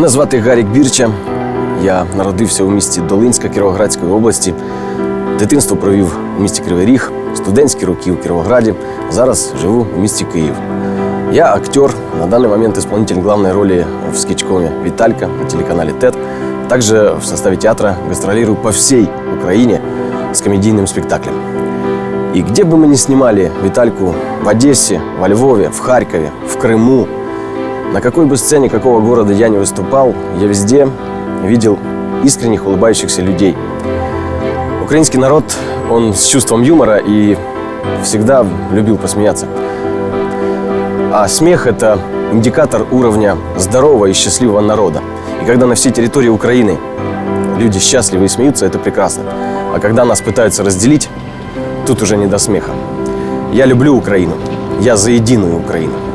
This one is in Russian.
Мене звати Гарік Бірча. Я народився у місті Долинська Кіровоградської області. Дитинство провів у місті Кривий Ріг, студентські роки у Кіровограді. Зараз живу в місті Київ. Я актер, на данный момент исполнитель главной роли в скетчкоме «Виталька» на телеканале ТЭД. Также в составе театра гастролирую по всей Украине с комедийным спектаклем. И где бы мы ни снимали Витальку в Одессе, во Львове, в Харькове, в Крыму, на какой бы сцене какого города я не выступал, я везде видел искренних улыбающихся людей. Украинский народ, он с чувством юмора и всегда любил посмеяться. А смех – это индикатор уровня здорового и счастливого народа. И когда на всей территории Украины люди счастливы и смеются, это прекрасно. А когда нас пытаются разделить, тут уже не до смеха. Я люблю Украину. Я за единую Украину.